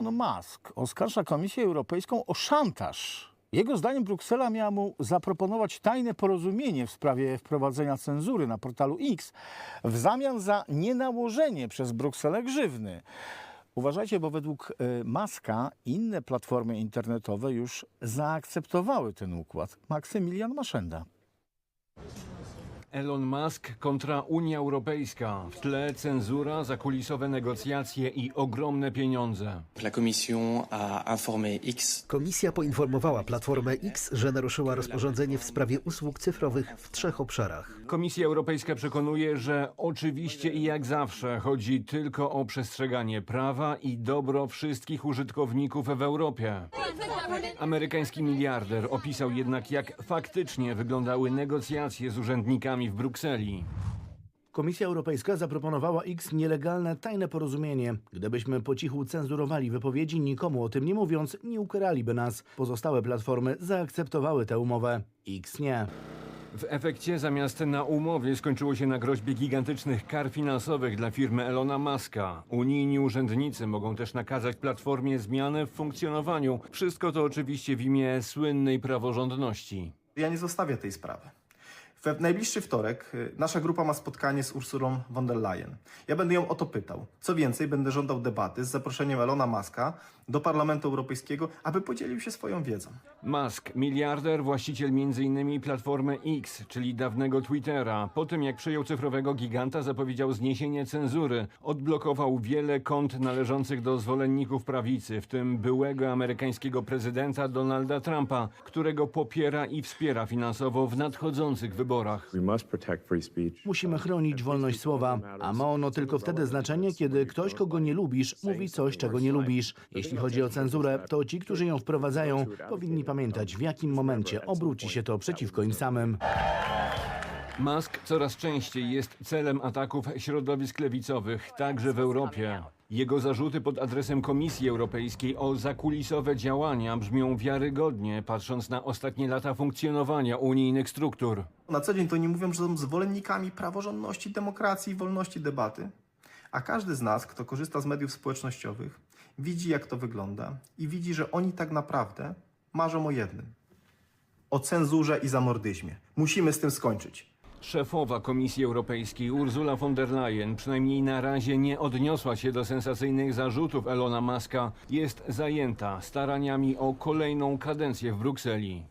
No Musk oskarża Komisję Europejską o szantaż. Jego zdaniem Bruksela miała mu zaproponować tajne porozumienie w sprawie wprowadzenia cenzury na portalu X w zamian za nienałożenie przez Brukselę grzywny. Uważajcie, bo według e, Maska inne platformy internetowe już zaakceptowały ten układ. Maksymilian Maszenda. Elon Musk kontra Unia Europejska. W tle cenzura, zakulisowe negocjacje i ogromne pieniądze. La Commission a informé X Komisja poinformowała Platformę X, że naruszyła rozporządzenie w sprawie usług cyfrowych w trzech obszarach. Komisja Europejska przekonuje, że oczywiście i jak zawsze chodzi tylko o przestrzeganie prawa i dobro wszystkich użytkowników w Europie. Amerykański miliarder opisał jednak, jak faktycznie wyglądały negocjacje z urzędnikami w Brukseli. Komisja Europejska zaproponowała X nielegalne tajne porozumienie. Gdybyśmy po cichu cenzurowali wypowiedzi, nikomu o tym nie mówiąc, nie ukaraliby nas. Pozostałe platformy zaakceptowały tę umowę. X nie. W efekcie zamiast na umowie skończyło się na groźbie gigantycznych kar finansowych dla firmy Elona Muska. Unijni urzędnicy mogą też nakazać platformie zmianę w funkcjonowaniu. Wszystko to oczywiście w imię słynnej praworządności. Ja nie zostawię tej sprawy. W najbliższy wtorek y, nasza grupa ma spotkanie z Ursulą von der Leyen. Ja będę ją o to pytał. Co więcej, będę żądał debaty z zaproszeniem Elona Muska do Parlamentu Europejskiego, aby podzielił się swoją wiedzą. Musk, miliarder, właściciel m.in. platformy X, czyli dawnego Twittera, po tym jak przejął cyfrowego giganta, zapowiedział zniesienie cenzury. Odblokował wiele kont należących do zwolenników prawicy, w tym byłego amerykańskiego prezydenta Donalda Trumpa, którego popiera i wspiera finansowo w nadchodzących wyborach. We must protect free speech. Musimy chronić wolność słowa, a ma ono tylko wtedy znaczenie, kiedy ktoś, kogo nie lubisz, mówi coś, czego nie lubisz. Jeśli chodzi o cenzurę, to ci, którzy ją wprowadzają, powinni pamiętać, w jakim momencie obróci się to przeciwko im samym. Musk coraz częściej jest celem ataków środowisk lewicowych, także w Europie. Jego zarzuty pod adresem Komisji Europejskiej o zakulisowe działania brzmią wiarygodnie, patrząc na ostatnie lata funkcjonowania unijnych struktur. Na co dzień to nie mówią, że są zwolennikami praworządności, demokracji i wolności debaty. A każdy z nas, kto korzysta z mediów społecznościowych, widzi jak to wygląda i widzi, że oni tak naprawdę marzą o jednym. O cenzurze i zamordyzmie. Musimy z tym skończyć. Szefowa Komisji Europejskiej Ursula von der Leyen przynajmniej na razie nie odniosła się do sensacyjnych zarzutów Elona Muska. Jest zajęta staraniami o kolejną kadencję w Brukseli.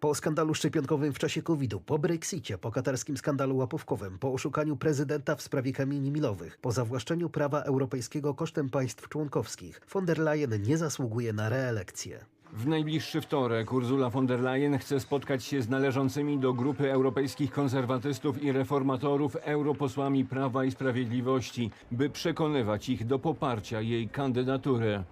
Po skandalu szczepionkowym w czasie COVID-u, po Brexicie, po katarskim skandalu łapówkowym, po oszukaniu prezydenta w sprawie kamieni milowych, po zawłaszczeniu prawa europejskiego kosztem państw członkowskich, von der Leyen nie zasługuje na reelekcję. W najbliższy wtorek Ursula von der Leyen chce spotkać się z należącymi do grupy europejskich konserwatystów i reformatorów europosłami Prawa i Sprawiedliwości, by przekonywać ich do poparcia jej kandydatury.